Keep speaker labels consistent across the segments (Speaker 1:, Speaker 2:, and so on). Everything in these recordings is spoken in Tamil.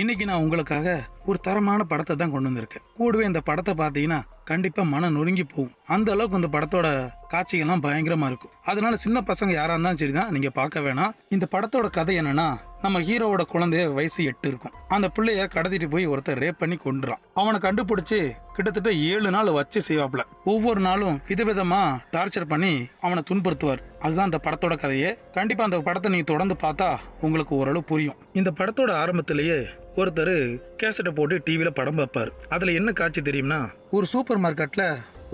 Speaker 1: இன்னைக்கு நான் உங்களுக்காக ஒரு தரமான படத்தை தான் கொண்டு வந்திருக்கேன். கூடவே இந்த படத்தை பார்த்தீங்கன்னா கண்டிப்பா மனம் நொறுங்கி போகும். அந்த அளவுக்கு இந்த படத்தோட காட்சிகள்லாம் பயங்கரமா இருக்கும். அதனால சின்ன பசங்க யாரா இருந்தாலும் சரிதான் நீங்க பார்க்க வேணாம். இந்த படத்தோட கதை என்னன்னா நம்ம ஹீரோவோட குழந்தைய வயசு எட்டு இருக்கும். அந்த பிள்ளைய கடத்திட்டு போய் ஒருத்தர் ரேப் பண்ணி கொண்டுறான் அவனை கண்டுபிடிச்சு கிட்டத்தட்ட ஏழு நாள் வச்சு செய்வாப்ல ஒவ்வொரு நாளும் விதவிதமா டார்ச்சர் பண்ணி அவனை துன்புறுத்துவார். அதுதான் அந்த படத்தோட கதையே. கண்டிப்பா அந்த படத்தை நீங்க தொடர்ந்து பார்த்தா உங்களுக்கு ஓரளவு புரியும். இந்த படத்தோட ஆரம்பத்திலேயே ஒருத்தர் கேசட்டை போட்டு டிவியில படம் பார்ப்பார். அதுல என்ன காட்சி தெரியும்னா ஒரு சூப்பர் மார்க்கெட்ல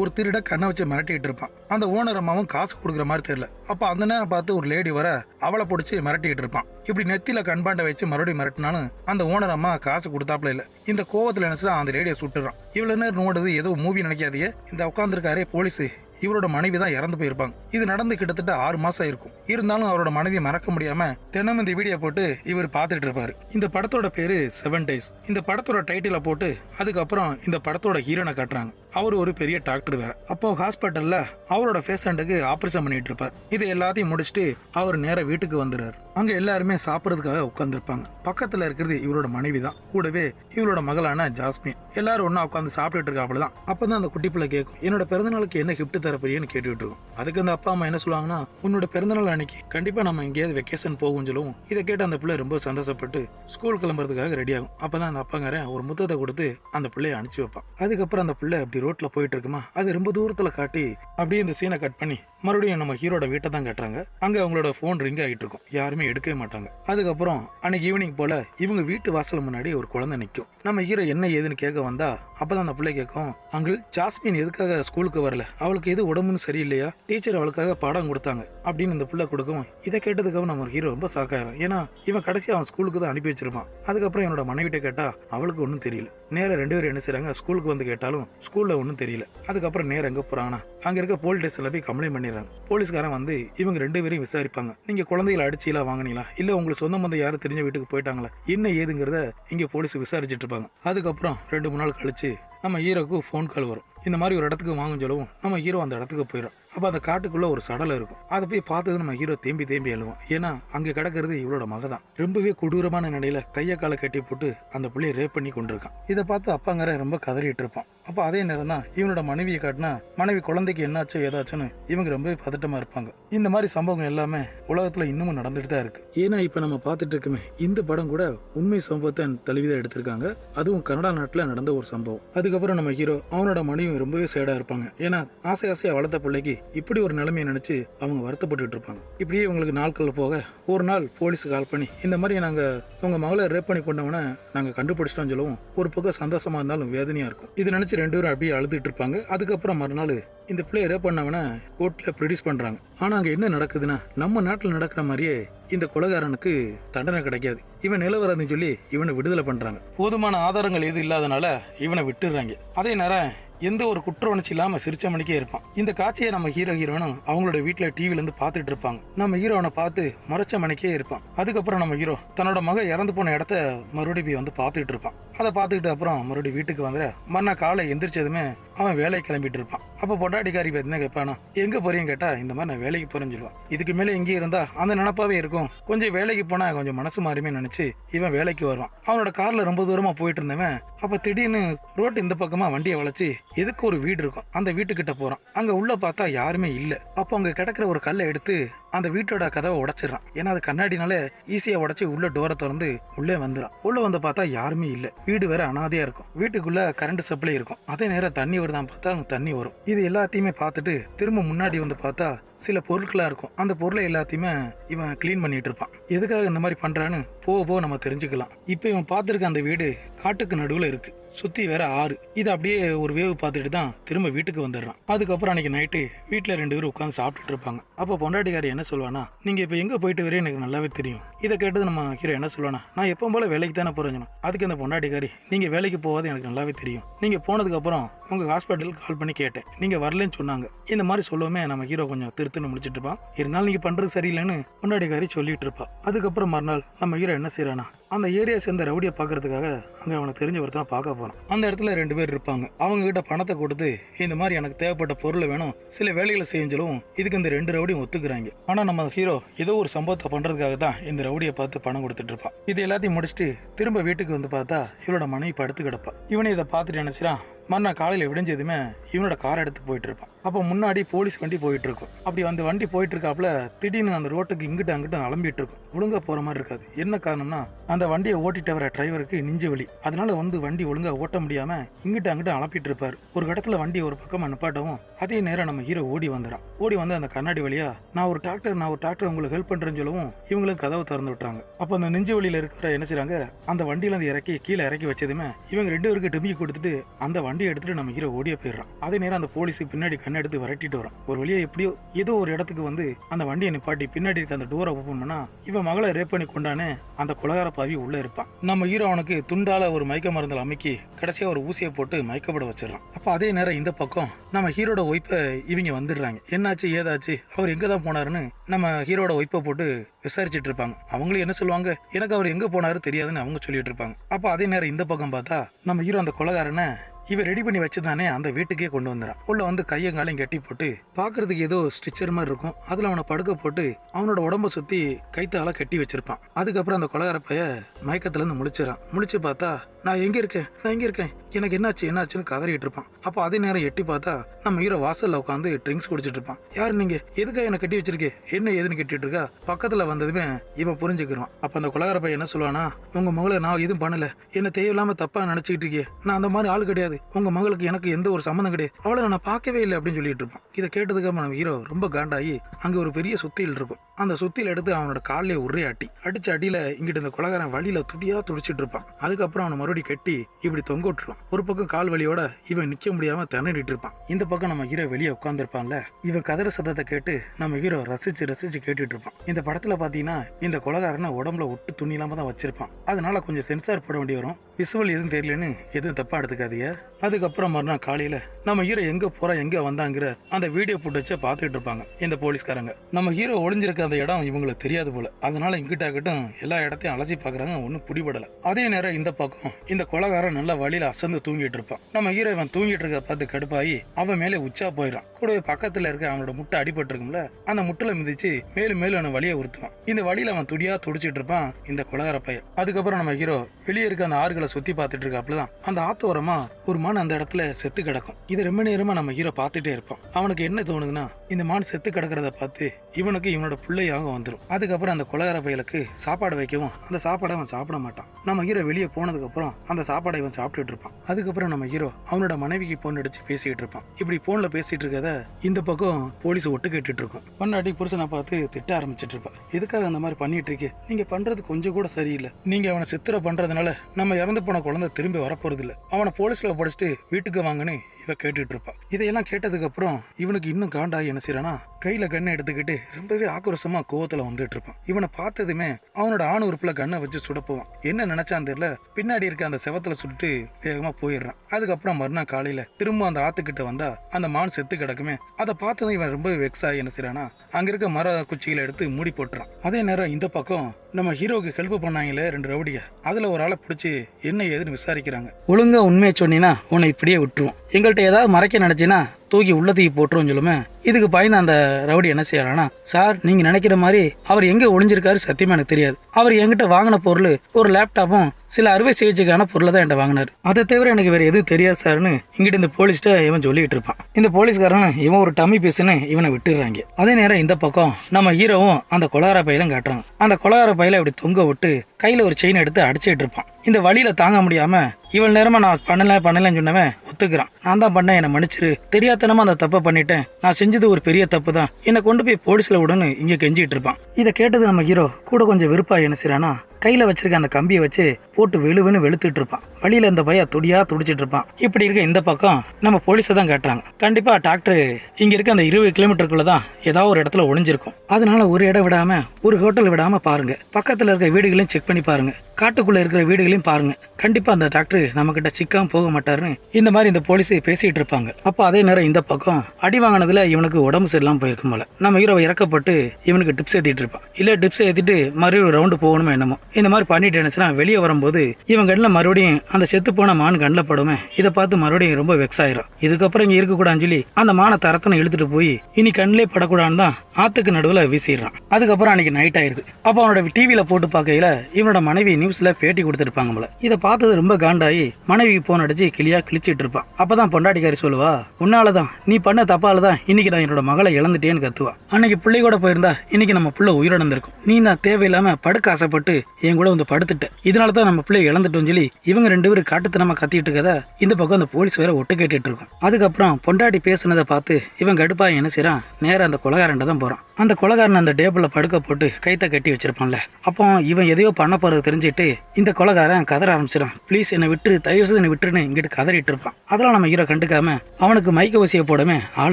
Speaker 1: ஒரு திருட கண்ணை வச்சு மிரட்டிட்டு இருப்பான். அந்த ஓனர் அம்மாவும் காசு கொடுக்குற மாதிரி தெரியல. அப்ப அந்த நேரம் பார்த்து ஒரு லேடி வர அவளை பிடிச்சி மிரட்டிட்டு இருப்பான். இப்படி நெத்தியில கண்பாண்டை வச்சு மறுபடியும் மிரட்டினாலும் அந்த ஓனர் அம்மா காசு கொடுத்தாப்ல இல்ல. இந்த கோவத்துல நினைச்சா அந்த லேடியை சுட்டுறான். இவ்வளவு நேரம் நோடுது ஏதோ மூவி நினைக்காதீங்க. இந்த உட்காந்துருக்காரே போலீஸ் இவரோட மனைவி தான் இறந்து போயிருப்பாங்க. இது நடந்து கிட்டத்தட்ட ஆறு மாசம் இருக்கும் இருந்தாலும் அவரோட மனைவியை மறக்க முடியாம தினம் இந்த வீடியோ போட்டு இவர் பார்த்துட்டு இருப்பாரு. இந்த படத்தோட பேரு செவன் டேஸ் இந்த படத்தோட டைட்டில போட்டு அதுக்கப்புறம் இந்த படத்தோட ஹீரோனை காட்டுறாங்க. அவர் ஒரு பெரிய டாக்டர் வேற. அப்போ ஹாஸ்பிட்டல்ல அவரோட பேஷண்ட்டுக்கு ஆபரேஷன் பண்ணிட்டு இருப்பார். இது எல்லாத்தையும் முடிச்சுட்டு அவர் நேரா வீட்டுக்கு வந்துடுறாரு. அங்க எல்லாருமே சாப்பிட்றதுக்காக உட்காந்துருப்பாங்க பக்கத்துல இருக்கிறது இவரோட மனைவி தான். கூடவே இவரோட மகளான ஜாஸ்மின். எல்லாரும் ஒன்னா உட்காந்து சாப்பிட்டுட்டு இருக்காப்புல தான். அப்பதான் அந்த குட்டி பிள்ளை கேட்கும் என்னோட பிறந்தநாளுக்கு என்ன கிஃப்ட் தரப்போறியன்னு கேட்டுட்டு இருக்கும் அதுக்கு அந்த அப்பா அம்மா என்ன சொல்லுவாங்கன்னா உன்னோட பிறந்தநாள் அன்னைக்கு கண்டிப்பா நம்ம எங்கேயாவது வெக்கேஷன் போகும் சொல்லுவோம். இதை கேட்டு அந்த பிள்ளை ரொம்ப சந்தோஷப்பட்டு ஸ்கூல் கிளம்புறதுக்காக ரெடி ஆகும். அப்பதான் அந்த அப்பாங்காரன் ஒரு முத்தத்தை கொடுத்து அந்த பிள்ளைய அனுப்பிச்சு வைப்பான். அதுக்கப்புறம் அந்த பிள்ளை அப்படி ரோட்டில் போயிட்டு இருக்குமா அது ரொம்ப தூரத்தில் காட்டி அப்படியே இந்த சீனை கட் பண்ணி மறுபடியும் நம்ம ஹீரோட வீட்டை தான் கட்டுறாங்க. அங்கே அவங்களோட ஃபோன் ரிங் ஆகிட்டு இருக்கும். யாருமே எடுக்கவே மாட்டாங்க. அதுக்கப்புறம் அன்னைக்கு ஈவினிங் போல் இவங்க வீட்டு வாசல் முன்னாடி ஒரு குழந்தை நிற்கும் நம்ம ஹீரோ என்ன ஏதுன்னு கேட்க வந்தா அப்போதான் அந்த பிள்ளை கேட்கும் அங்கிள் ஜாஸ்மின் எதுக்காக ஸ்கூலுக்கு வரல? அவளுக்கு எது உடம்புன்னு சரியில்லையா? டீச்சர் அவளுக்காக பாடம் கொடுத்தாங்க. அப்படின்னு இந்த பிள்ளை கொடுக்கும் இதை கேட்டதுக்கப்புறம் நம்ம ஹீரோ ரொம்ப சாக்காயிரும் ஏன்னா இவன் கடைசி அவன் ஸ்கூலுக்கு தான் அனுப்பி வச்சிருப்பான். அதுக்கப்புறம் என்னோட மனைவிட்ட கேட்டா அவளுக்கு ஒன்றும் தெரியல. நேரம் ரெண்டு பேரும் என்ன செய்யறாங்க ஸ்கூலுக்கு வந்து கேட்டாலும் ஸ்கூல்ல ஒன்றும் தெரியல. அதுக்கப்புறம் நேரம் எங்க போறாங்கன்னா அங்க இருக்க போலீஸ் ஸ்டேஷன்ல போய் கம்ப்ளைண்ட் பண்ணிடுறாங்க. போலீஸ்காரன் வந்து இவங்க ரெண்டு பேரையும் விசாரிப்பாங்க. நீங்க குழந்தைகளை அடிச்சீங்களா வாங்கினீங்களா? இல்ல உங்களுக்கு சொந்த மந்த யாரும் தெரிஞ்ச வீட்டுக்கு போயிட்டாங்களா? என்ன ஏதுங்கிறத இங்க போலீஸ் விசாரிச்சுட்டு இருப்பாங்க. அதுக்கப்புறம் ரெண்டு மூணு நாள் கழிச்சு நம்ம ஹீரோக்கு ஃபோன் கால் வரும். இந்த மாதிரி ஒரு இடத்துக்கு வாங்க சொல்லவும். நம்ம ஹீரோ அந்த இடத்துக்கு போயிடும். அப்போ அந்த காட்டுக்குள்ளே ஒரு சடலை இருக்கும். அதை போய் பார்த்தது நம்ம ஹீரோ தேம்பி தேம்பி எழுவோம். ஏன்னா அங்கே கிடக்கிறது இவளோட மக தான் ரொம்பவே கொடூரமான நிலையில் கையை காலை கட்டி போட்டு அந்த பிள்ளையை ரேப் பண்ணி கொண்டிருக்கான். இதை பார்த்து அப்பாங்கிற ரொம்ப கதறிட்டு இருப்பான். அப்போ அதே நேரம் தான் இவனோட மனைவியை காட்டினா மனைவி குழந்தைக்கு என்னாச்சோ ஏதாச்சுன்னு இவங்க ரொம்பவே பதட்டமாக இருப்பாங்க. இந்த மாதிரி சம்பவங்கள் எல்லாமே உலகத்தில் இன்னமும் நடந்துட்டு தான் இருக்கு. ஏன்னா இப்போ நம்ம பார்த்துட்டு இருக்கோமே இந்த படம் கூட உண்மை சம்பவத்தை தழுவிதான் எடுத்திருக்காங்க. அதுவும் கனடா நாட்டில் நடந்த ஒரு சம்பவம். அதுக்கப்புறம் நம்ம ஹீரோ அவனோட மனைவி ரொம்பவே சேடாக இருப்பாங்க. ஏன்னா ஆசை ஆசையாக வளர்த்த பிள்ளைக்கு இப்படி ஒரு நிலைமையை நினச்சி அவங்க வருத்தப்பட்டுட்டு இருப்பாங்க. இப்படியே இவங்களுக்கு நாட்கள் போக ஒரு நாள் போலீஸுக்கு கால் பண்ணி இந்த மாதிரி நாங்கள் உங்கள் மகளை ரேப் பண்ணி கொண்டவனை நாங்கள் கண்டுபிடிச்சிட்டோம் சொல்லவும். ஒரு பக்கம் சந்தோஷமாக இருந்தாலும் வேதனையாக இருக்கும். இது நினச்சி ரெண்டு பேரும் அப்படியே அழுதுட்டு இருப்பாங்க. அதுக்கப்புறம் மறுநாள் இந்த பிள்ளையை ரேப் பண்ணவனை கோர்ட்டில் ப்ரொடியூஸ் பண்ணுறாங்க ஆனால் அங்கே என்ன நடக்குதுன்னா நம்ம நாட்டில் நடக்கிற மாதிரியே இந்த குலகாரனுக்கு தண்டனை கிடைக்காது. இவன் நிலவரதுன்னு சொல்லி இவனை விடுதலை பண்ணுறாங்க போதுமான ஆதாரங்கள் எதுவும் இல்லாதனால இவனை விட்டுடுறாங்க. அதே நேரம் எந்த ஒரு குற்ற உணர்ச்சி இல்லாம சிரிச்ச மணிக்கே இருப்பான். இந்த காட்சியை நம்ம ஹீரோ ஹீரோனும் அவங்களோட வீட்டுல டிவில இருந்து பார்த்துட்டு இருப்பாங்க. நம்ம ஹீரோனை பார்த்து மறைச்ச மணிக்கே இருப்பான். அதுக்கப்புறம் நம்ம ஹீரோ தன்னோட மக இறந்து போன இடத்த மறுபடியும் போய் வந்து பார்த்துட்டு இருப்பான். அதை பார்த்துக்கிட்டு அப்புறம் மறுபடியும் வீட்டுக்கு வந்து மறுநாள் காலை எந்திரிச்சதுமே அவன் வேலைக்கு கிளம்பிட்டு இருப்பான். அப்போ பொட்டாடிக்காரி பார்த்தீங்கன்னா கேட்பானா எங்க போறீங்க கேட்டா இந்த மாதிரி நான் வேலைக்கு போறேன்னு சொல்லுவான் இதுக்கு மேலே எங்கேயும் இருந்தா அந்த நினப்பாவே இருக்கும். கொஞ்சம் வேலைக்கு போனா கொஞ்சம் மனசு மாறியுமே நினைச்சு இவன் வேலைக்கு வருவான். அவனோட கார்ல ரொம்ப தூரமா போயிட்டு இருந்தவன் அப்ப திடீர்னு ரோட்டு இந்த பக்கமா வண்டியை வளைச்சு எதுக்கு ஒரு வீடு இருக்கும் அந்த வீட்டுக்கிட்ட போகிறான் அங்கே உள்ள பார்த்தா யாருமே இல்லை. அப்போ அங்கே கிடக்கிற ஒரு கல்லை எடுத்து அந்த வீட்டோட கதவை உடைச்சிடறான். ஏன்னா அது கண்ணாடினால ஈஸியாக உடச்சி உள்ள டோரை திறந்து உள்ளே வந்துடும் உள்ளே வந்து பார்த்தா யாருமே இல்லை. வீடு வேற அனாதையாக இருக்கும். வீட்டுக்குள்ள கரண்ட் சப்ளை இருக்கும். அதே நேரம் தண்ணி வருதான் பார்த்தா அங்கே தண்ணி வரும். இது எல்லாத்தையுமே பார்த்துட்டு திரும்ப முன்னாடி வந்து பார்த்தா சில பொருட்களாக இருக்கும். அந்த பொருளை எல்லாத்தையுமே இவன் க்ளீன் பண்ணிட்டு இருப்பான். எதுக்காக இந்த மாதிரி பண்ணுறான்னு போக போக நம்ம தெரிஞ்சுக்கலாம். இப்போ இவன் பார்த்துருக்க அந்த வீடு காட்டுக்கு நடுவில் இருக்குது சுற்றி வேற ஆறு. இது அப்படியே ஒரு வேவு பார்த்துட்டு தான் திரும்ப வீட்டுக்கு வந்துடுறான். அதுக்கப்புறம் அன்னைக்கு நைட்டு வீட்டில் ரெண்டு பேரும் உட்காந்து சாப்பிட்டுட்டு இருப்பாங்க. அப்போ பொண்டாட்டிக்காரி என்ன சொல்லுவானா நீங்கள் இப்போ எங்கே போயிட்டு வரே எனக்கு நல்லாவே தெரியும். இதை கேட்டது நம்ம ஹீரோ என்ன சொல்லுவானா நான் எப்போ போல வேலைக்கு தானே போகிறேன் அதுக்கு அந்த பொண்டாட்டிக்காரி நீங்கள் வேலைக்கு போகாது எனக்கு நல்லாவே தெரியும். நீங்கள் போனதுக்கப்புறம் உங்கள் ஹாஸ்பிட்டலுக்கு கால் பண்ணி கேட்டேன். நீங்கள் வரலன்னு சொன்னாங்க. இந்த மாதிரி சொல்லவுமே நம்ம ஹீரோ கொஞ்சம் திருத்துன்னு முடிச்சுட்டு இருப்பான். இருந்தாலும் நீங்கள் பண்ணுறது சரியில்லைன்னு பொண்டாட்டிக்காரி சொல்லிட்டு இருப்பா. அதுக்கப்புறம் மறுநாள் நம்ம ஹீரோ என்ன செய்யறானா அந்த ஏரியா சேர்ந்த ரவுடியை பார்க்கறதுக்காக அங்கே அவனுக்கு தெரிஞ்ச ஒருத்தனை பார்க்க போகிறான் அந்த இடத்துல ரெண்டு பேர் இருப்பாங்க. அவங்க கிட்ட பணத்தை கொடுத்து இந்த மாதிரி எனக்கு தேவைப்பட்ட பொருளை வேணும். சில வேலைகளை செய்யும் இதுக்கு இந்த ரெண்டு ரவுடியும் ஒத்துக்கிறாங்க. ஆனால் நம்ம ஹீரோ ஏதோ ஒரு சம்பவத்தை பண்ணுறதுக்காக தான் இந்த ரவுடியை பார்த்து பணம் கொடுத்துட்டு இருப்பான். இது எல்லாத்தையும் முடிச்சுட்டு திரும்ப வீட்டுக்கு வந்து பார்த்தா இவளோட மனைவி படுத்து கிடப்பா. இவனை இதை பார்த்துட்டு நினைச்சிடான் மறுநாள் காலையில் விடிஞ்சதுமே இவனோட கார் எடுத்து போயிட்டு இருப்பான். அப்போ முன்னாடி போலீஸ் வண்டி போயிட்டு இருக்கும் அப்படி அந்த வண்டி போயிட்டு இருக்காப்புல திடீர்னு அந்த ரோட்டுக்கு இங்கிட்டு அங்கிட்டு அலம்பிட்டு இருக்கும் ஒழுங்கா போற மாதிரி இருக்காது. என்ன காரணம்னா அந்த வண்டியை ஓட்டிட்டு வர டிரைவருக்கு நெஞ்சு வலி. அதனால வந்து வண்டி ஒழுங்கா ஓட்ட முடியாம இங்கிட்டு அங்கிட்டு அலப்பிட்டு இருப்பாரு ஒரு இடத்துல வண்டி ஒரு பக்கம் நிப்பாட்டவும் அதே நேரம் நம்ம ஹீரோ ஓடி வந்துடும் ஓடி வந்து அந்த கண்ணாடி வழியா நான் ஒரு டாக்டர் நான் ஒரு டாக்டர் உங்களுக்கு ஹெல்ப் பண்றேன்னு சொல்லவும் இவங்களும் கதவை திறந்து விட்டுறாங்க. அப்போ அந்த நெஞ்சு வழியில இருக்கிற என்ன செய்கிறாங்க அந்த வண்டியில இருந்து இறக்கி கீழே இறக்கி வச்சதுமே இவங்க ரெண்டு பேருக்கு டிமிக்கி கொடுத்துட்டு அந்த வண்டியை எடுத்துட்டு நம்ம ஹீரோ ஓடிய போயிடுறான். அதே நேரம் அந்த போலீஸ் பின்னாடி கண்ணை எடுத்து விரட்டிட்டு வரான். ஒரு வழியா எப்படியோ ஏதோ ஒரு இடத்துக்கு வந்து அந்த வண்டியை நிப்பாட்டி பின்னாடி இருக்க அந்த டோரை ஓப்பன் பண்ணா இவன் மகளை ரேப் பண்ணி கொண்டானே அந்த குலகார பாவி உள்ள இருப்பான். நம்ம ஹீரோ அவனுக்கு துண்டால ஒரு மயக்க மருந்தில் அமைக்கி கடைசியா ஒரு ஊசியை போட்டு மயக்கப்பட வச்சிடலாம் அப்ப அதே நேரம் இந்த பக்கம் நம்ம ஹீரோட ஒய்ப்பை இவங்க வந்துடுறாங்க. என்னாச்சு ஏதாச்சு? அவர் எங்க தான் போனாருன்னு நம்ம ஹீரோட ஒய்ப்பை போட்டு விசாரிச்சுட்டு இருப்பாங்க. அவங்களும் என்ன சொல்லுவாங்க? எனக்கு அவர் எங்க போனாரு தெரியாதுன்னு அவங்க சொல்லிட்டு இருப்பாங்க. அப்ப அதே நேரம் இந்த பக்கம் பார்த்தா நம்ம ஹீரோ அந்த கொலகாரனை இவன் ரெடி பண்ணி வச்சுதானே அந்த வீட்டுக்கே கொண்டு வந்துறான் உள்ள வந்து கையங்காலையும் கட்டி போட்டு பார்க்கறதுக்கு ஏதோ ஸ்டிச்சர் மாதிரி இருக்கும். அதுல அவனை படுக்க போட்டு அவனோட உடம்ப சுத்தி கைத்தால கட்டி வச்சிருப்பான். அதுக்கப்புறம் அந்த கொலகார பைய மயக்கத்துல இருந்து முழிச்சிடறான். முழிச்சு பார்த்தா நான் எங்கே இருக்கேன்? நான் எங்கே இருக்கேன்? எனக்கு என்னாச்சு என்னாச்சுன்னு கதறிட்டு இருப்பான். அப்போ அதே நேரம் எட்டி பார்த்தா நம்ம ஹீரோ வாசலில் உட்காந்து ட்ரிங்க்ஸ் குடிச்சிட்டு இருப்பான். யார் நீங்க? எதுக்காக என்ன கட்டி வச்சிருக்கே? என்ன ஏதுன்னு கேட்டுட்டு இருக்கா? பக்கத்தில் வந்ததுமே இவன் புரிஞ்சுக்கிறான் அப்போ அந்த கொலகார பையன் என்ன சொல்லுவானா உங்க மகளை நான் எதுவும் பண்ணல. என்ன தேவையில்லாம தப்பா நினச்சிக்கிட்டு இருக்கே. நான் அந்த மாதிரி ஆள் கிடையாது. உங்க மகளுக்கு எனக்கு எந்த ஒரு சம்மந்தம் கிடையாது. அவளை நான் பார்க்கவே இல்லை அப்படின்னு சொல்லிட்டு இருப்பான். இதை கேட்டதுக்கு நம்ம ஹீரோ ரொம்ப காண்டாகி அங்கே ஒரு பெரிய சுத்தியில் இருக்கும். அந்த சுத்தியில் எடுத்து அவனோட காலிலே ஒரே அடி அடிச்ச அடியில் இங்கிட்டு இந்த கொலகாரன் வழியில் துடியாக துடிச்சிட்டு இருப்பான் அதுக்கப்புறம் அவனை மறுபடியும் கட்டி இப்படி தொங்க விட்டுருவான் ஒரு பக்கம் கால் வழியோட இவன் நிற்க முடியாமல் திணறிட்டு இருப்பான் இந்த பக்கம் நம்ம ஹீரோ வெளியே உட்காந்துருப்பான்ல இவன் கதற சத்தத்தை கேட்டு நம்ம ஹீரோ ரசிச்சு ரசிச்சு கேட்டுட்டு இருப்பான் இந்த படத்தில் பார்த்தீங்கன்னா இந்த கொலகாரனை உடம்புல ஒட்டு துணி இல்லாமல் தான் வச்சிருப்பான். அதனால கொஞ்சம் சென்சார் போட வேண்டி வரும். விசுவல் எதுவும் தெரியலன்னு எதுவும் தப்பாக எடுத்துக்காதீங்க. அதுக்கப்புறம் மறுநாள் காலையில் நம்ம ஹீரோ எங்கே போகிறா எங்கே வந்தாங்கிற அந்த வீடியோ ஃபுட்டேஜை பார்த்துட்டு இருப்பாங்க இந்த போலீஸ்காரங்க. நம்ம ஹீரோ ஒளிஞ்சிருக்க அந்த இடம் இவங்களுக்கு தெரியாது போல. அதனால இங்கிட்டாகட்டும் எல்லா இடத்தையும் அலசி பார்க்குறாங்க ஒன்றும் பிடிபடலை. அதே நேரம் இந்த பக்கம் இந்த கொலகாரன் நல்ல வழியில் அசந்து தூங்கிட்டு இருப்பான். நம்ம ஹீரோ இவன் தூங்கிட்டு இருக்க பார்த்து கடுப்பாகி அவன் மேலே உச்சா போயிடான் கூடவே பக்கத்தில் இருக்க அவனோட முட்டை அடிபட்டு இருக்கும்ல அந்த முட்டில் மிதிச்சு மேலும் மேலும் அவனை வழியை உறுத்துவான். இந்த வழியில் அவன் துடியாக துடிச்சிட்டு இருப்பான் இந்த கொலகார பையன். அதுக்கப்புறம் நம்ம ஹீரோ வெளியே இருக்க அந்த ஆறுகளை சுத்தி பார்த்துட்டு இருக்காப்புலதான் அந்த ஆத்தோரமாக ஒரு மான் அந்த இடத்துல செத்து கிடக்கும். இது ரொம்ப நேரமா நம்ம ஹீரோ பார்த்துட்டே இருப்பான் அவனுக்கு என்ன தோணுதுன்னா இந்த மான் செத்து கிடக்கிறத பார்த்து இவனுக்கு இவனோட பிள்ளையாக வந்துடும் அதுக்கப்புறம் அந்த கொலகார பயலுக்கு சாப்பாடு வைக்கவும் அந்த சாப்பாடை அவன் சாப்பிட மாட்டான். நம்ம ஹீரோ வெளியே போனதுக்கு அப்புறம் அந்த சாப்பாடை இவன் சாப்பிட்டுட்டு இருப்பான். அதுக்கப்புறம் நம்ம ஹீரோ அவனோட மனைவிக்கு போன் அடிச்சு பேசிக்கிட்டு இருப்பான். இப்படி போன்ல பேசிட்டு இருக்கத இந்த பக்கம் போலீஸ் ஒட்டு கேட்டுட்டு இருக்கும். பொன்னாட்டி புருஷனை பார்த்து திட்ட ஆரம்பிச்சிட்டு இருப்பான் எதுக்காக அந்த மாதிரி பண்ணிட்டு இருக்கு? நீங்க பண்றது கொஞ்சம் கூட சரியில்லை. நீங்க அவனை சித்திர பண்றதுனால நம்ம இறந்து போன குழந்தை திரும்பி வரப்போறது இல்ல அவனை போலீஸில் படிச்சுட்டு வீட்டுக்கு வாங்கன்னு இவ கேட்டுட்டு இருப்பா இதையெல்லாம் கேட்டதுக்கு அப்புறம் இவனுக்கு இன்னும் காண்டாகி என்ன செய்யறானா கையில கண்ணை எடுத்துக்கிட்டு ரொம்பவே ஆக்ரோஷமா கோவத்துல வந்துட்டு இருப்பான் இவனை பார்த்ததுமே அவனோட ஆண் உறுப்புல கண்ணை வச்சு சுடப்புவான். என்ன நினைச்சான்னு தெரியல. பின்னாடி இருக்க அந்த செவத்துல சுட்டு வேகமா போயிடுறான். அதுக்கப்புறம் மறுநாள் காலையில திரும்ப அந்த ஆத்துக்கிட்ட வந்தா அந்த மான் செத்து கிடக்குமே அதை பார்த்ததும் இவன் ரொம்ப வெக்ஸ் ஆகி என்ன செய்யறானா அங்க இருக்க மர குச்சிகளை எடுத்து மூடி போட்டுறான். அதே நேரம் இந்த பக்கம் நம்ம ஹீரோக்கு ஹெல்ப் பண்ணாங்களே ரெண்டு ரவுடிய அதுல ஒரு ஆளை பிடிச்சி என்ன ஏதுன்னு விசாரிக்கிறாங்க. ஒழுங்கா உண்மையை சொன்னீங்கன்னா உன்னை இப்படியே விட்டுருவோம். உங்கள்கிட்ட ஏதாவது மறைக்க நினைச்சின்னா தூக்கி உள்ள தூக்கி போட்டுரும் சொல்லுமே. இதுக்கு பயந்து அந்த ரவுடி என்ன செய்யறானா சார் நீங்க நினைக்கிற மாதிரி அவர் எங்க ஒளிஞ்சிருக்காரு சத்தியமா எனக்கு தெரியாது. அவர் என்கிட்ட வாங்கின பொருள் ஒரு லேப்டாப்பும் சில அறுவை சிகிச்சைக்கான பொருளை தான் என்கிட்ட வாங்கினார். அதை தவிர எனக்கு வேற எதுவும் தெரியாது சார்னு இங்கிட்ட இந்த போலீஸ்ட்ட இவன் சொல்லிட்டு இருப்பான். இந்த போலீஸ்காரன் இவன் ஒரு டம்மி பீஸ்னு இவனை விட்டுடுறாங்க. அதே நேரம் இந்த பக்கம் நம்ம ஹீரோவும் அந்த கொலார பையிலும் காட்டுறான் அந்த கொலகார பையில இப்படி தொங்க விட்டு கையில ஒரு செயின் எடுத்து அடிச்சிட்டு இருப்பான். இந்த வழியில தாங்க முடியாம இவள் நேரமா நான் பண்ணல பண்ணலன்னு சொன்னவன் ஒத்துக்கிறான். நான் தான் பண்ணேன் என்னை மன்னிச்சிரு. தெரியாதனமா அந்த தப்பை பண்ணிட்டேன். நான் செஞ்சது ஒரு பெரிய தப்பு தான் என்னை கொண்டு போய் போலீஸ்ல விடுன்னு இங்க கெஞ்சிட்டு இருப்பான். இதை கேட்டது நம்ம ஹீரோ கூட கொஞ்சம் வெறுப்பா என்ன செய்றானா கையில வச்சிருக்க அந்த கம்பியை வச்சு போட்டு வெளுவுன்னு வெளுத்துட்டு இருப்பான். வழியில இந்த பையன் துடியா துடிச்சிட்டு இருப்பான். இப்படி இருக்க இந்த பக்கம் நம்ம போலீஸை தான் காட்டுறாங்க. கண்டிப்பா டாக்டர் இங்க இருக்க அந்த இருபது கிலோமீட்டருக்குள்ள தான் ஏதாவது ஒரு இடத்துல ஒளிஞ்சிருக்கும். அதனால ஒரு இடம் விடாம ஒரு ஹோட்டல் விடாம பாருங்க. பக்கத்துல இருக்க வீடுகளையும் செக் பண்ணி பாருங்க. காட்டுக்குள்ள இருக்கிற வீடுகளையும் பாருங்க. கண்டிப்பா அந்த டாக்டர் நம்ம கிட்ட சிக்காம போக மாட்டாருன்னு இந்த மாதிரி இந்த போலீஸ் பேசி பேசிட்டு இருப்பாங்க அப்போ அதே நேரம் இந்த பக்கம் அடி வாங்கினதுல இவனுக்கு உடம்பு சரியில்லாம போயிருக்கும் போல. நம்ம ஹீரோ இறக்கப்பட்டு இவனுக்கு டிப்ஸ் ஏத்திட்டு இருப்பான். இல்ல டிப்ஸ் ஏத்திட்டு மறுபடியும் ரவுண்டு போகணுமே என்னமோ. இந்த மாதிரி பண்ணிட்டு நினைச்சுனா வெளியே வரும்போது இவன் கண்ணில் மறுபடியும் அந்த செத்து போன மான் கண்ணில் படுமே. இதை பார்த்து மறுபடியும் ரொம்ப வெக்ஸ் ஆயிரும் இதுக்கப்புறம் இங்க இருக்கக்கூடாதுன்னு சொல்லி அந்த மானை தரத்தனை இழுத்துட்டு போய் இனி கண்ணிலே படக்கூடாதுன்னு தான் ஆத்துக்கு நடுவில் வீசிடுறான். அதுக்கப்புறம் அன்னைக்கு நைட் ஆயிருது. அப்போ அவனோட டிவியில போட்டு பார்க்கையில இவனோட மனைவி நியூஸ்ல பேட்டி கொடுத்துருப்பாங்க போல. இதை பார்த்தது ரொம்ப காண்டாயி மனைவிக்கு போன் அடிச்சு கிளியா கிழிச்சிட்டு இருப்பான். அப்பதான் பொண்டாட்டிக்காரி சொல்லுவா உன்னால தான் நீ பண்ண தப்பால தான் இன்னைக்கு நான் என்னோட மகளை இழந்துட்டேன்னு கத்துவா. அன்னைக்கு பிள்ளை கூட போயிருந்தா இன்னைக்கு நம்ம பிள்ளை உயிரிழந்திருக்கும். நீ நான் தேவையில்லாம படுக்க ஆசைப்பட்டு என் கூட வந்து படுத்துட்ட. இதனால தான் நம்ம பிள்ளை இழந்துட்டோம்னு சொல்லி இவங்க ரெண்டு பேரும் காட்டுத்தனமா கத்திட்டு இருக்கதா இந்த பக்கம் அந்த போலீஸ் வேற ஒட்டு கேட்டுட்டு இருக்கும். அதுக்கப்புறம் பொண்டாட்டி பேசுனதை பார்த்து இவன் கடுப்பா என்ன செய்யறான் நேரம் அந்த கொலகாரன்ட்ட தான் போறான். அந்த கொலகாரன் அந்த டேபிள்ல படுக்க போட்டு கைத்த கட்டி வச்சிருப்பான்ல. அப்போ இவன் எதையோ பண்ண போறது தெரிஞ்சுட்டு இந்த கொலகாரன் கதற ஆரம்பிச்சிடும் ப்ளீஸ் என்னை விட்டு தயவு செய்து என்னை விட்டுருன்னு இங்கிட்டு கதறிட்டு இருப்பான். அதெல்லாம் நம்ம ஹீரோ கண்டுக்காம அவனுக்கு மைக்க ஊசியை போடமே ஆள்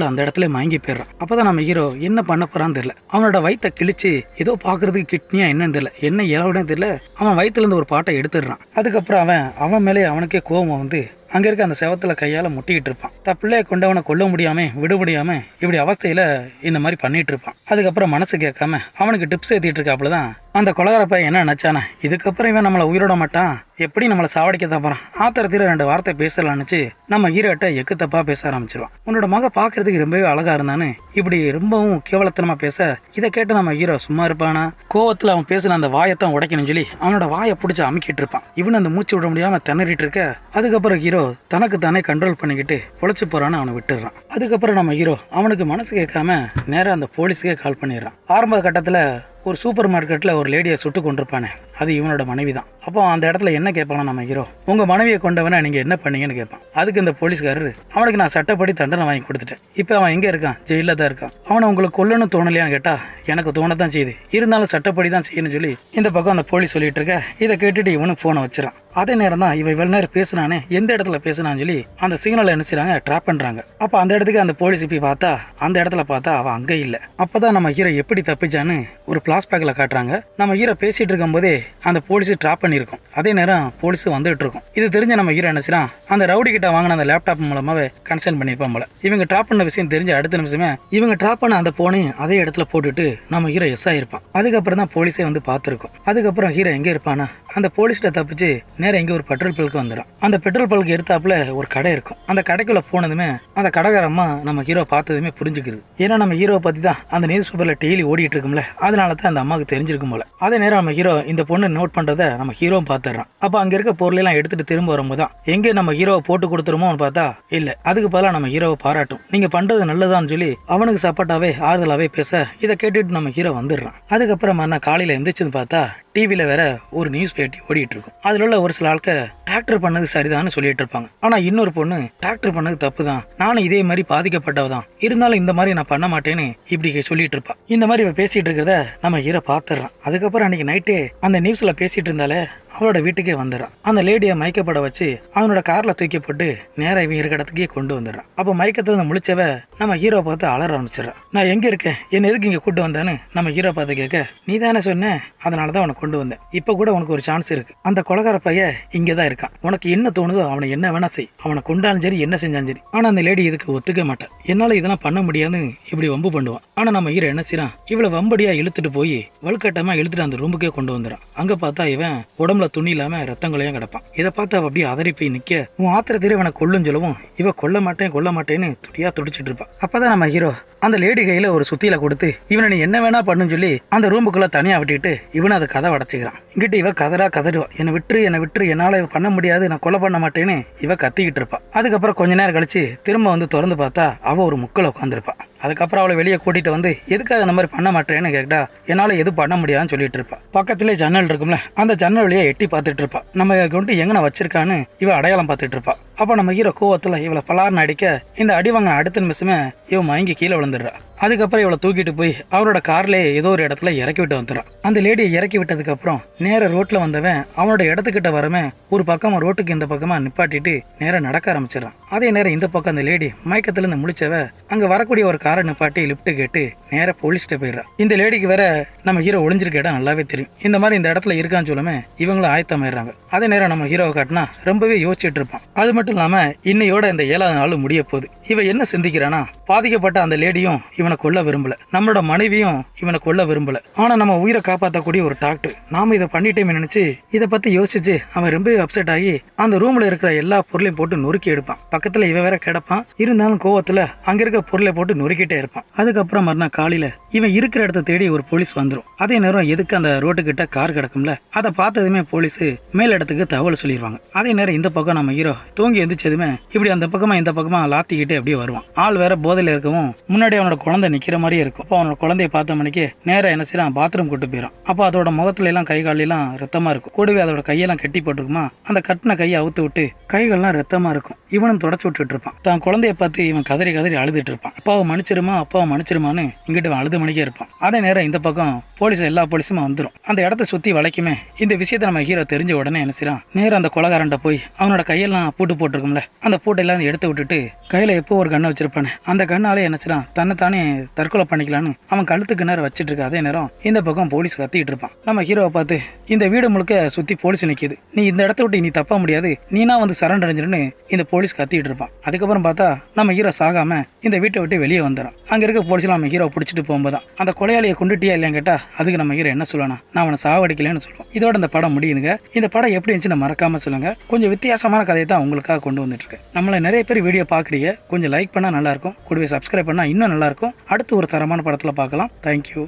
Speaker 1: அந்த இடத்துல மயங்கி போயிடுறான். அப்பதான் நம்ம ஹீரோ என்ன பண்ண போறான்னு தெரியல. அவனோட வயிற்ற கிழிச்சு ஏதோ பாக்குறதுக்கு கிட்னியா என்னன்னு தெரியல. என்ன இலவுடனே தெரியல. அவன் வயிற்றுல இருந்து ஒரு பாட்டை எடுத்துடுறான். அதுக்கப்புறம் அவன் அவன் மேலே அவனுக்கே கோபம் வந்து அங்க இருக்க அந்த செவத்துல கையால முட்டிக்கிட்டு இருப்பான். தன் பிள்ளைய கொண்டவனை கொல்ல முடியாம விட முடியாம இப்படி அவஸ்தையில இந்த மாதிரி பண்ணிட்டு இருப்பான். அதுக்கப்புறம் மனசு கேட்காம அவனுக்கு டிப்ஸ் ஏத்திட்டு இருக்காப்புல தான் அந்த கொலகாரப்பை என்ன நினைச்சானே? இதுக்கப்புறம் இவன் நம்மளை உயிரோட மாட்டான். எப்படி நம்மளை சாவடிக்க தப்புறான் ஆத்திரத்தில் ரெண்டு வார்த்தை பேசலான்னுச்சு நம்ம ஹீரோட்ட எக்கு தப்பா பேச ஆரம்பிச்சிருவான். உன்னோட மக பாக்குறதுக்கு ரொம்பவே அழகா இருந்தானு இப்படி ரொம்பவும் கேவலத்தனமா பேச இதை கேட்டு நம்ம ஹீரோ சும்மா இருப்பானா? கோவத்துல அவன் பேசின அந்த வாயத்தான் உடைக்கணும்னு சொல்லி அவனோட வாயை பிடிச்சி அமுக்கிட்டு இருப்பான். இவன் அந்த மூச்சு விட முடியாம திணறிட்டு இருக்க அதுக்கப்புறம் ஹீரோ தனக்கு தானே கண்ட்ரோல் பண்ணிக்கிட்டு பொழைச்சு போறான்னு அவனை விட்டுடுறான். அதுக்கப்புறம் நம்ம ஹீரோ அவனுக்கு மனசு கேட்காம நேராக அந்த போலீஸுக்கே கால் பண்ணிடுறான். ஆரம்ப கட்டத்துல ஒரு சூப்பர் மார்க்கெட்டில் ஒரு லேடியை சுட்டு கொண்டிருப்பானே அது இவனோட மனைவி தான் அப்போ அந்த இடத்துல என்ன கேட்பானா நம்ம ஹீரோ உங்கள் மனைவியை கொண்டவனை நீங்கள் என்ன பண்ணீங்கன்னு கேட்பான். அதுக்கு இந்த போலீஸ்காரர் அவனுக்கு நான் சட்டப்படி தண்டனை வாங்கி கொடுத்துட்டேன். இப்போ அவன் எங்கே இருக்கான்? ஜெயிலில் தான் இருக்கான். அவனை உங்களுக்கு கொல்லணும் தோணலையான்னு கேட்டா எனக்கு தோணத்தான் செய்யுது. இருந்தாலும் சட்டப்படி தான் செய்யணும்னு சொல்லி இந்த பக்கம் அந்த போலீஸ் சொல்லிட்டு இருக்க இதை கேட்டுட்டு இவனும் ஃபோனை வச்சிடறான். அதே நேரம் தான் இவன் இவ்வளவு நேரம் பேசினானே எந்த இடத்துல பேசினான்னு சொல்லி அந்த சிக்னலை என்ன செய்றாங்க? ட்ராப் பண்றாங்க. அப்ப அந்த இடத்துக்கு அந்த போலீஸ் போய் பார்த்தா அந்த இடத்துல பார்த்தா அவன் அங்க இல்ல. அப்பதான் நம்ம ஹீரோ எப்படி தப்பிச்சான்னு ஒரு பிளாஸ்பேக்ல காட்டுறாங்க. நம்ம ஹீரோ பேசிட்டு இருக்கும்போதே அந்த போலீஸ் ட்ராப் பண்ணியிருக்கோம். அதே நேரம் போலீஸ் வந்துட்டு இருக்கும் இது தெரிஞ்ச நம்ம ஹீரோ என்ன அந்த ரவுடி கிட்ட வாங்கின அந்த லேப்டாப் மூலமாகவே கன்சர்ன் பண்ணியிருப்பான் போல. இவங்க ட்ராப் பண்ண விஷயம் தெரிஞ்ச அடுத்த நிமிஷமே இவங்க ட்ராப் பண்ண அந்த போனையும் அதே இடத்துல போட்டுட்டு நம்ம ஹீரோ எஸ் ஆகிருப்பான் அதுக்கப்புறம் தான் போலீஸே வந்து பார்த்துருக்கோம். அதுக்கப்புறம் ஹீரோ எங்கே இருப்பானா அந்த போலீஸ்கிட்ட தப்பிச்சு நேராக எங்க ஒரு பெட்ரோல் பல்க்கு வந்துடும் அந்த பெட்ரோல் பல்க்கு எடுத்தாப்புல ஒரு கடை இருக்கும். அந்த கடைக்குள்ள போனதுமே அந்த கடைக்காரம்மா நம்ம ஹீரோ பார்த்ததுமே புரிஞ்சுக்கிறது ஏன்னா நம்ம ஹீரோவை பற்றி தான் அந்த நியூஸ் பேப்பரில் டெய்லி ஓடிட்டு இருக்கும்ல அதனால தான் அந்த அம்மாவுக்கு தெரிஞ்சிருக்கும் போல. அதே நேரம் நம்ம ஹீரோ இந்த பொண்ணு நோட் பண்ணுறத நம்ம ஹீரோவும் பார்த்துடுறான். அப்போ அங்கே இருக்க பொருளெல்லாம் எடுத்துட்டு திரும்ப வரும்போது தான் எங்கே நம்ம ஹீரோவை போட்டு கொடுத்துருமோன்னு பார்த்தா இல்லை அதுக்கு பதிலாக நம்ம ஹீரோவை பாராட்டும். நீங்கள் பண்ணுறது நல்லதான்னு சொல்லி அவனுக்கு சப்போர்ட்டாவே ஆறுதலாகவே பேச இதை கேட்டுட்டு நம்ம ஹீரோ வந்துடுறான். அதுக்கப்புறமா நான் காலையில் எந்திரிச்சது பார்த்தா டிவியில் வேற ஒரு நியூஸ் பேட்டி ஓடிட்டு இருக்கும் அதில் உள்ள ஒரு சில ஆட்கள் டிராக்டர் பண்ணது சரிதான்னு சொல்லிட்டு இருப்பாங்க ஆனால் இன்னொரு பொண்ணு டிராக்டர் பண்ணது தப்பு தான் நானும் இதே மாதிரி பாதிக்கப்பட்டவ தான் இருந்தாலும் இந்த மாதிரி நான் பண்ண மாட்டேன்னு இப்படி சொல்லிட்டு இருப்பான் இந்த மாதிரி பேசிட்டு இருக்கிறத நம்ம ஹீரோ பார்த்துடுறான் அதுக்கப்புறம் அன்னைக்கு நைட்டு அந்த நியூஸில் பேசிட்டு இருந்தாலே அவளோட வீட்டுக்கே வந்துடுறான். அந்த லேடியை மயக்கப்பட வச்சு அவனோட கார்ல தூக்கி போட்டு நேராக இவன் இருக்கிற இடத்துக்கே கொண்டு வந்துடுறான். அப்போ மயக்கத்தில் முழிச்சவ நம்ம ஹீரோ பார்த்து அலற ஆரம்பிச்சிடறான். நான் எங்கே இருக்கேன்? என்ன எதுக்கு இங்கே கூட்டு வந்தேன்னு நம்ம ஹீரோ பார்த்து கேட்க நீ தானே சொன்ன? அதனால தான் அவனை கொண்டு வந்தேன். இப்போ கூட உனக்கு ஒரு சான்ஸ் இருக்கு. அந்த கொலகார பையன் இங்கே தான் இருக்கான். உனக்கு என்ன தோணுதோ அவனை என்ன வேணா செய். அவனை கொண்டாலும் சரி என்ன செஞ்சாலும் சரி. ஆனால் அந்த லேடி இதுக்கு ஒத்துக்க மாட்டான். என்னால் இதெல்லாம் பண்ண முடியாதுன்னு இப்படி வம்பு பண்ணுவான். ஆனால் நம்ம ஹீரோ என்ன செய்யறான் இவ்வளோ வம்படியாக இழுத்துட்டு போய் வலுக்கட்டமாக இழுத்துட்டு அந்த ரூமுக்கே கொண்டு வந்துடும் அங்கே பார்த்தா இவன் உடம்புல துணி இல்லாம ரத்தங்களையும் கிடப்பான். இதை பார்த்து அவ அப்படியே அதறி போய் நிக்க. உன் ஆத்திரத்திலே இவனை கொல்லும் சொல்லவும் இவ கொல்ல மாட்டேன் கொல்ல மாட்டேன்னு துடியா துடிச்சிட்டு இருப்பான் அப்பதான் நம்ம ஹீரோ அந்த லேடி கையில ஒரு சுத்தியில கொடுத்து இவனை நீ என்ன வேணா பண்ணுன்னு சொல்லி அந்த ரூமுக்குள்ள தனியா விட்டுட்டு இவனை அதை கதை அடைச்சிக்கிறான். இங்கிட்டு இவ கதறா கதறுவா. என்னை விட்டுரு என்னை விட்டுரு என்னால இவ பண்ண முடியாது நான் கொலை பண்ண மாட்டேன்னு இவ கத்திக்கிட்டு இருப்பா. அதுக்கப்புறம் கொஞ்ச நேரம் கழிச்சு திரும்ப வந்து திறந்து பார்த்தா அவ ஒரு முக்கில் உட்காந்துருப்பான் அதுக்கப்புறம் அவளை வெளியே கூட்டிட்டு வந்து எதுக்காக இந்த மாதிரி பண்ண மாட்டேன்னு கேட்டா என்னால் எதுவும் பண்ண முடியாதுன்னு சொல்லிட்டு இருப்பா. பக்கத்திலே ஜன்னல் இருக்கும்ல அந்த ஜன்னல் வழியை எட்டி பார்த்துட்டு இருப்பா. நம்ம கொண்டு எங்கன வச்சிருக்கான்னு இவன் அடையாளம் பார்த்துட்டு இருப்பா. அப்போ நம்ம ஹீரோ கோவத்தில் இவளை பலார்னு அடிக்க இந்த அடி வாங்கின அடுத்த நிமிஷமே இவன் மயங்கி கீழே விழுந்துடுறா. அதுக்கப்புறம் இவளை தூக்கிட்டு போய் அவரோட கார்லேயே ஏதோ ஒரு இடத்துல இறக்கி விட்டு வந்துடுறான் அந்த லேடியை இறக்கி விட்டதுக்கப்புறம் நேர ரோட்டில் வந்தவன் அவனோட இடத்துக்கிட்ட வரவன் ஒரு பக்கமாக ரோட்டுக்கு இந்த பக்கமாக நிப்பாட்டிட்டு நேராக நடக்க ஆரம்பிச்சிடறான். அதே நேரம் இந்த பக்கம் அந்த லேடி மயக்கத்துலேருந்து முடிச்சவ முழிச்சவ வரக்கூடிய ஒரு கார் நிப்பாட்டி லிஃப்ட்டு கேட்டு நேராக போலீஸ்கிட்ட போயிடுறா. இந்த லேடிக்கு வேற நம்ம ஹீரோ ஒளிஞ்சிருக்க இடம் நல்லாவே தெரியும். இந்த மாதிரி இந்த இடத்துல இருக்கான்னு சொல்லுமே இவங்களும் ஆயத்தமாயிடுறாங்க அதே நேரம் நம்ம ஹீரோவை காட்டினா ரொம்பவே யோசிச்சுட்டு இருப்பான். அது மட்டும் இல்லாமல் இன்னையோட இந்த ஏழாவது நாள் முடிய போகுது. இவன் என்ன சிந்திக்கிறானா பாதிக்கப்பட்ட அந்த லேடியும் இவனை கொல்ல விரும்பல. நம்மளோட மனைவியும் இவனை கொல்ல விரும்பல. ஆனா நம்ம உயிரை காப்பாற்றக்கூடிய ஒரு டாக்டர் நாம இதை பண்ணிட்டேமே நினைச்சு இதை பத்தி யோசிச்சு அவன் ரொம்பவே அப்செட் ஆகி அந்த ரூம்ல இருக்கிற எல்லா பொருளையும் போட்டு நொறுக்கி எடுப்பான். பக்கத்துல இவன் வேற கிடப்பான். இருந்தாலும் கோவத்துல அங்க இருக்க பொருளை போட்டு நொறுக்கி நொறுக்கிட்டே இருப்பான். அதுக்கப்புறம் மறுநாள் காலையில இவன் இருக்கிற இடத்த தேடி ஒரு போலீஸ் வந்துடும் அதே நேரம் எதுக்கு அந்த ரோட்டு கிட்ட கார் கிடக்கும்ல அதை பார்த்ததுமே போலீஸ் மேல் இடத்துக்கு தகவல் சொல்லிடுவாங்க அதே நேரம் இந்த பக்கம் நம்ம ஹீரோ தூங்கி எந்திரிச்சதுமே இப்படி அந்த பக்கமா இந்த பக்கமா லாத்திக்கிட்டே அப்படியே வருவான். ஆள் வேற போதையில இருக்கவும் முன்னாடி அவனோட குழந்தை நிக்கிற மாதிரியே இருக்கும். அப்போ அவனோட குழந்தைய பார்த்த மணிக்கு நேரம் என்ன செய்யறான்? பாத்ரூம் கூட்டு போயிடும் அப்போ அதோட முகத்துல எல்லாம் கை காலெல்லாம் எல்லாம் ரத்தமா இருக்கும். கூடவே அதோட கையெல்லாம் கட்டி போட்டிருக்குமா? அந்த கட்டின கையை அவுத்து விட்டு கைகள்லாம் ரத்தமா இருக்கும். இவனும் தொடச்சு விட்டுட்டு இருப்பான். தான் குழந்தைய பார்த்து இவன் கதறி கதறி அழுதுட்டு இருப்பான். அப்பாவை மன்னிச்சிருமா அப்பாவை மன்னிச்சிருமான்னு இங்கிட்டு அழுது மணிக்கே இருப்பான். அதே நேரம் இந்த பக்கம் போலீஸ் எல்லா போலீஸும் வந்துடும் அந்த இடத்த சுத்தி வளைக்குமே இந்த விஷயத்தை நம்ம ஹீரோ தெரிஞ்ச உடனே என்ன செய்றான்? நேரா அந்த கொலகாரன்ட்ட போய் அவனோட கையெல்லாம் பூட்டு போட்டிருக்கும்ல அந்த பூட்டெல்லாம் எடுத்து விட்டுட்டு கையில எப்போ ஒரு கண்ணை வச்சிருப்பானே அந்த கண்ணாலே என்ன செய்றான்? தன்னை தானே தற்கொலை பண்ணிக்கலான்னு அவன் கழுத்துக்கு நேரம் வச்சிட்டு இருக்க அதே நேரம் இந்த பக்கம் போலீஸ் கத்திட்டு இருப்பான். நம்ம ஹீரோவை பார்த்து இந்த வீடு முழுக்க சுத்தி போலீஸ் நிற்கிது நீ இந்த இடத்த விட்டு நீ தப்ப முடியாது. நீனா வந்து சரண்டர் அடைஞ்சிருன்னு இந்த போலீஸ் கத்திட்டு இருப்பான். அதுக்கப்புறம் பார்த்தா நம்ம ஹீரோ சாகாம இந்த வீட்டை விட்டு வெளியே வந்துடும் அங்க இருக்க போலீஸில் நம்ம ஹீரோ பிடிச்சிட்டு போகும்போது தான் அந்த கொலையாளியை கொண்டுட்டியா இல்லையான்னு கேட்டால் அதுக்கு நம்ம ஹீரோ என்ன சொல்லணும் நான் அவனை சாவடிக்கலன்னு சொல்லுவோம். இதோட இந்த படம் முடியுதுங்க. இந்த படம் எப்படி இருந்துச்சுன்னு மறக்காம சொல்லுங்க. கொஞ்சம் வித்தியாசமான கதையை தான் உங்களுக்காக கொண்டு வந்துட்டு நம்மளை நிறைய பேர் வீடியோ பார்க்குறீங்க. கொஞ்சம் லைக் பண்ணால் நல்லாயிருக்கும் கூடவே சப்ஸ்கிரைப் பண்ணால் இன்னும் நல்லாயிருக்கும் அடுத்து ஒரு தரமான படத்தில் பார்க்கலாம். தேங்க்யூ